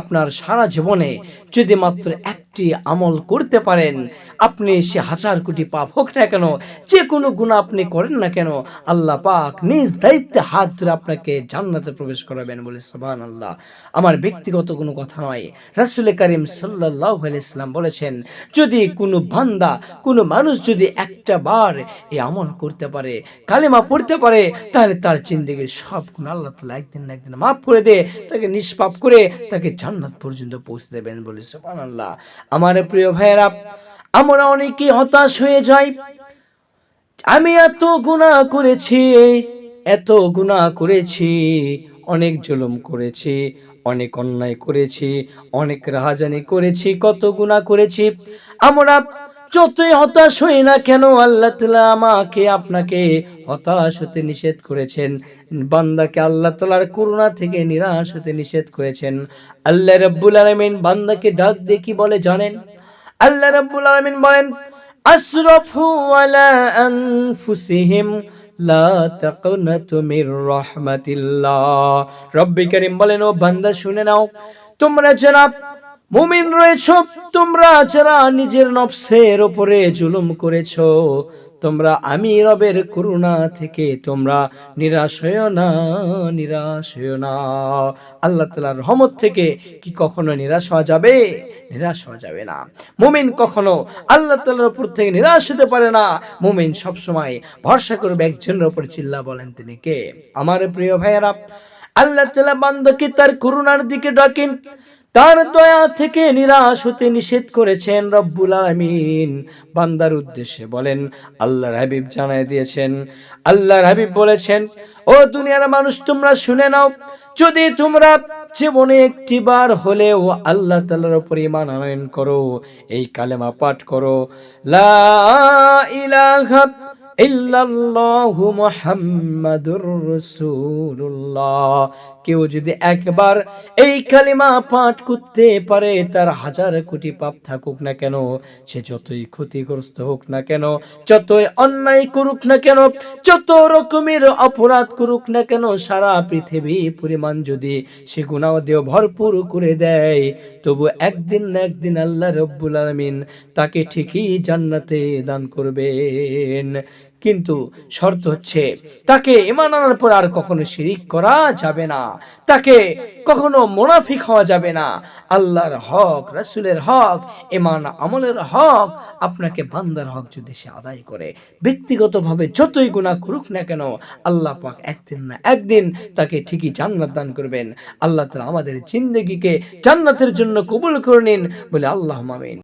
আপনার সারা জীবনে যদি মাত্র একটি আমল করতে পারেন, আপনি সে হাজার কোটি পাপ হোক না কেন, যে কোনো গুণা আপনি করেন না কেন, আল্লাহ পাক নিজ দায়িত্বে হাত ধরে আপনাকে জান্নাতে প্রবেশ করাবেন বলে সুবহান আল্লাহ আমার ব্যক্তিগত কোনো কথা নয়। রাসুল করিম সাল্লাহ ইসলাম বলেছেন, যদি কোনো বান্দা, কোনো মানুষ যদি একটা বার এই আমল করতে পারে, কালিমা পড়তে পারে, তাহলে তার জিন্দগির সব গুণ আল্লাহ তালা একদিন না একদিন মাফ করে দে, তাকে নিষ্পাপ করে তাকে জান্নাত পর্যন্ত পৌঁছে দেবেন বলে সুবহান আল্লাহ আমার প্রিয় ভাইয়েরা, আমরা অনেকেই হতাশ হয়ে যাই। আমি এত গুনাহ করেছি, এত গুনাহ করেছি, অনেক জুলুম করেছি, অনেক অন্যায় করেছি, অনেক রাহাজানি করেছি, কত গুনাহ করেছি। আমরা যতই হতাশ হই না কেন, আল্লাহ তালা আমাকে, আপনাকে হতাশ হতে নিষেধ করেছেন। বান্দাকে আল্লাহ তালার করুণা থেকে নিরাশ হতে নিষেধ করেছেন। আল্লাহ রব্বুল আলমিন বান্দাকে ডাক দিয়ে কি বলে জানেন? আল্লাহ রব্বুল আলমিন বলেন, আসরফু আলা রব্বি করিম বলেন, ও বান্দা, শুনে নাও। তোমরা যারা মুমিন রয়েছ, তোমরা যারা নিজের নফসের ওপরে জুলুম করেছ, তোমরা আমি রবের করুণা থেকে তোমরা নিরাশ হয়েও না, নিরাশ হয়েও না। আল্লাহ তালার রহমত থেকে কি কখনো নিরাশ হওয়া যাবে? নিরাশ হওয়া যাবে না। মুমিন কখনো আল্লাহ তালার উপর থেকে নিরাশ হতে পারে না। মুমিন সবসময় ভরসা করবে একজনের উপর চিল্লা বলেন তিনি কে? আমার প্রিয় ভাইয়েরা, আল্লাহ তালা বান্দকে তার করুণার দিকে ডাকেন? তার দয়া থেকে নিরাশ হতে নিষেধ করেছেন রব্বুল আমিন। বান্দার উদ্দেশ্যে বলেন, আল্লাহর হাবিব জানাই দিয়েছেন। আল্লাহর হাবিব বলেছেন, ও দুনিয়ার মানুষ, তোমরা শুনে নাও, যদি তোমরা জীবনে একটি বার হলেও আল্লাহ তাআলার উপর ঈমান আনয়ন করো, এই কালেমা পাঠ করো, লা ইলাহা কেউ যদি একবার এই কালিমা পাঠ করতে পারে, তার হাজার কোটি পাপ থাকুক না কেন, সে যতই ক্ষতিগ্রস্ত হোক না কেন, যতই অন্যায় করুক না কেন, যত রকমের অপরাধ করুক না কেন, সারা পৃথিবী পরিমাণ যদি সে গুণাও ভরপুর করে দেয়, তবু একদিন না একদিন আল্লাহ রব্বুল আলমিন তাকে ঠিকই জান্নাতে দান করবেন। কিন্তু শর্ত হচ্ছে, তাকে ইমান আনার পর আর কখনো শিরিক করা যাবে না। তাকে কখনো মোনাফিক হওয়া যাবে না। আল্লাহর হক, রাসুলের হক ইমান আমলের হক আপনাকে বান্দার হক যদি সে আদায় করে। ব্যক্তিগতভাবে যতই গুণা করুক না কেন, আল্লাহ পাক একদিন না একদিন তাকে ঠিকই জান্নাত দান করবেন। আল্লাহ তালা আমাদের জিন্দগিকে জান্নাতের জন্য কবুল করে নিন বলে আল্লাহ মামিন।